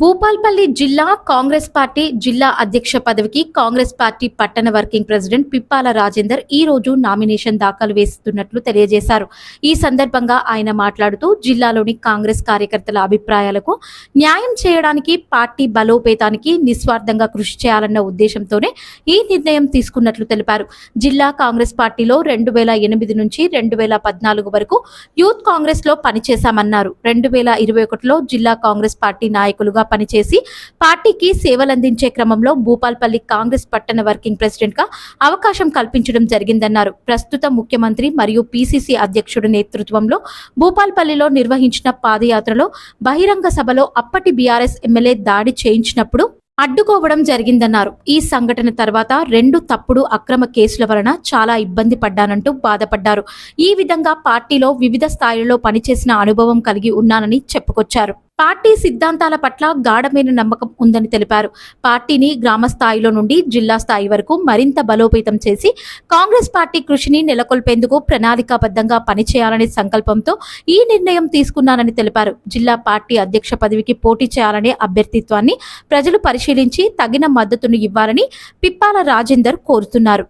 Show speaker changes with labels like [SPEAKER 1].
[SPEAKER 1] భూపాల్పల్లి జిల్లా కాంగ్రెస్ పార్టీ జిల్లా అధ్యక్ష పదవికి కాంగ్రెస్ పార్టీ పట్టణ వర్కింగ్ ప్రెసిడెంట్ పిప్పాల రాజేందర్ ఈ రోజు నామినేషన్ దాఖలు వేస్తున్నట్లు తెలియజేశారు. ఈ సందర్భంగా ఆయన మాట్లాడుతూ జిల్లాలోని కాంగ్రెస్ కార్యకర్తల అభిప్రాయాలకు న్యాయం చేయడానికి పార్టీ బలోపేతానికి నిస్వార్థంగా కృషి చేయాలన్న ఉద్దేశంతోనే ఈ నిర్ణయం తీసుకున్నట్లు తెలిపారు. జిల్లా కాంగ్రెస్ పార్టీలో రెండు వేల ఎనిమిది నుంచి రెండు వేల పద్నాలుగు వరకు యూత్ కాంగ్రెస్లో పనిచేశామన్నారు. రెండు వేల ఇరవై ఒకటిలో జిల్లా కాంగ్రెస్ పార్టీ నాయకులుగా పనిచేసి పార్టీకి సేవలందించే క్రమంలో భూపాల్పల్లి కాంగ్రెస్ పట్టణ వర్కింగ్ ప్రెసిడెంట్గా అవకాశం కల్పించడం జరిగిందన్నారు. ప్రస్తుత ముఖ్యమంత్రి మరియు పిసిసి అధ్యక్షుడి నేతృత్వంలో భూపాల్పల్లిలో నిర్వహించిన పాదయాత్రలో బహిరంగ సభలో అప్పటి బీఆర్ఎస్ ఎమ్మెల్యే దాడి చేయించినప్పుడు అడ్డుకోవడం జరిగిందన్నారు. ఈ సంఘటన తర్వాత రెండు తప్పుడు అక్రమ కేసుల వలన చాలా ఇబ్బంది పడ్డానంటూ బాధపడ్డారు. ఈ విధంగా పార్టీలో వివిధ స్థాయిలలో పనిచేసిన అనుభవం కలిగి ఉన్నానని చెప్పుకొచ్చారు. పార్టీ సిద్ధాంతాల పట్ల గాఢమైన నమ్మకం ఉందని తెలిపారు. పార్టీని గ్రామ స్థాయిలో నుండి జిల్లా స్థాయి వరకు మరింత బలోపేతం చేసి కాంగ్రెస్ పార్టీ కృషిని నెలకొల్పేందుకు ప్రణాళికాబద్ధంగా పనిచేయాలనే సంకల్పంతో ఈ నిర్ణయం తీసుకున్నానని తెలిపారు. జిల్లా పార్టీ అధ్యక్ష పదవికి పోటీ చేయాలనే అభ్యర్థిత్వాన్ని ప్రజలు పరిశీలించి తగిన మద్దతును ఇవ్వాలని పిప్పాల రాజేందర్ కోరుతున్నారు.